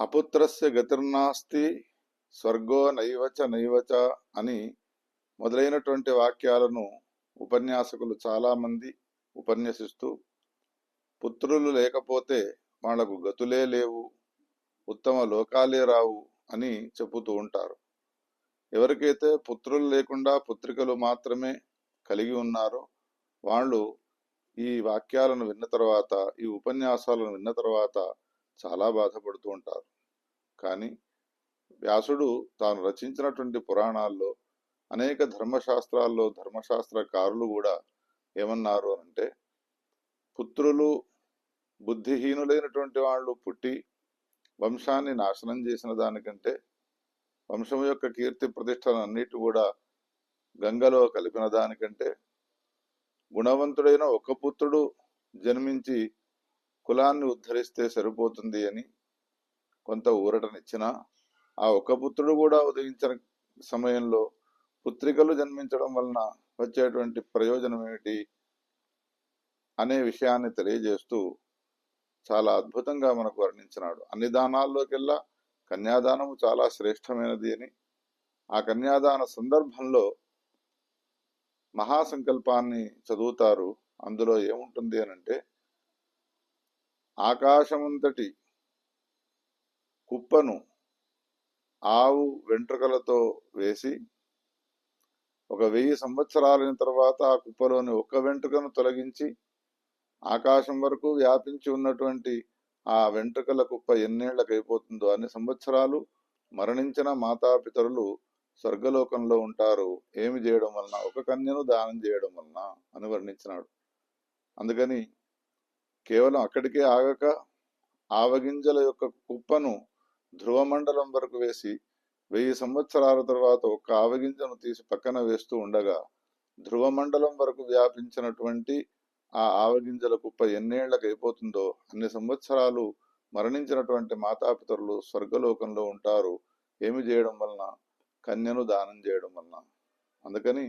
అపుత్రస్య గతిర్నాస్తి స్వర్గో నైవచ నైవచ అని మొదలైనటువంటి వాక్యాలను ఉపన్యాసకులు చాలామంది ఉపన్యసిస్తూ పుత్రులు లేకపోతే వాళ్ళకు గతులే లేవు ఉత్తమ లోకాలే రావు అని చెబుతూ ఉంటారు. ఎవరికైతే పుత్రులు లేకుండా పుత్రికలు మాత్రమే కలిగి ఉన్నారో వాళ్ళు ఈ వాక్యాలను విన్న తర్వాత ఈ ఉపన్యాసాలను విన్న తర్వాత చాలా బాధపడుతూ ఉంటారు. కానీ వ్యాసుడు తాను రచించినటువంటి పురాణాల్లో అనేక ధర్మశాస్త్రాల్లో ధర్మశాస్త్రకారులు కూడా ఏమన్నారు అంటే పుత్రులు బుద్ధిహీనులైనటువంటి వాళ్ళు పుట్టి వంశాన్ని నాశనం చేసిన దానికంటే వంశం యొక్క కీర్తి ప్రతిష్టలన్నిటి కూడా గంగలో కలిపిన దానికంటే గుణవంతుడైన ఒక పుత్రుడు జన్మించి కులాన్ని ఉద్ధరిస్తే సరిపోతుంది అని కొంత ఊరటనిచ్చిన ఆ ఒక పుత్రుడు కూడా ఉదయించిన సమయంలో పుత్రికలు జన్మించడం వలన వచ్చేటువంటి ప్రయోజనం ఏమిటి అనే విషయాన్ని తెలియజేస్తూ చాలా అద్భుతంగా మనకు వర్ణించినాడు. అన్ని దానాల్లోకెల్లా కన్యాదానము చాలా శ్రేష్టమైనది అని ఆ కన్యాదాన సందర్భంలో మహాసంకల్పాన్ని చదువుతారు. అందులో ఏముంటుంది అని అంటే ఆకాశమంతటి కుప్పను ఆవు వెంట్రుకలతో వేసి ఒక వెయ్యి సంవత్సరాలైన తర్వాత ఆ కుప్పలోని ఒక్క వెంట్రుకను తొలగించి ఆకాశం వరకు వ్యాపించి ఉన్నటువంటి ఆ వెంట్రుకల కుప్ప ఎన్నేళ్ళకు అయిపోతుందో అన్ని సంవత్సరాలు మరణించిన మాతాపితరులు స్వర్గలోకంలో ఉంటారు. ఏమి చేయడం వలన? ఒక కన్యను దానం చేయడం వలన అని వర్ణించినాడు. అందుకని కేవలం అక్కడికే ఆగక ఆవగింజల యొక్క కుప్పను ధ్రువమండలం వరకు వేసి వెయ్యి సంవత్సరాల తర్వాత ఒక్క ఆవగింజను తీసి పక్కన వేస్తూ ఉండగా ధ్రువమండలం వరకు వ్యాపించినటువంటి ఆ ఆవగింజల కుప్ప ఎన్నేళ్ళకు అయిపోతుందో అన్ని సంవత్సరాలు మరణించినటువంటి మాతాపితరులు స్వర్గలోకంలో ఉంటారు. ఏమి చేయడం వలన? కన్యను దానం చేయడం వలన. అందుకని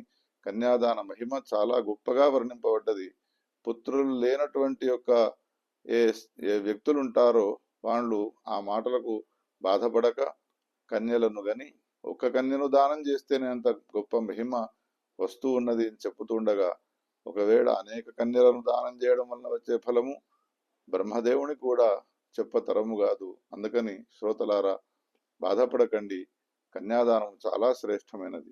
కన్యాదాన మహిమ చాలా గొప్పగా వర్ణింపబడ్డది. పుత్రులు లేనటువంటి యొక్క ఏ ఏ వ్యక్తులు ఉంటారో వాళ్ళు ఆ మాటలకు బాధపడక కన్యలను గని ఒక్క కన్యను దానం చేస్తేనే అంత గొప్ప మహిమ వస్తూ ఉన్నది అని చెప్పుతుండగా ఒకవేళ అనేక కన్యలను దానం చేయడం వల్ల వచ్చే ఫలము బ్రహ్మదేవుని కూడా చెప్పతరము కాదు. అందుకని శ్రోతలారా బాధపడకండి. కన్యాదానం చాలా శ్రేష్టమైనది.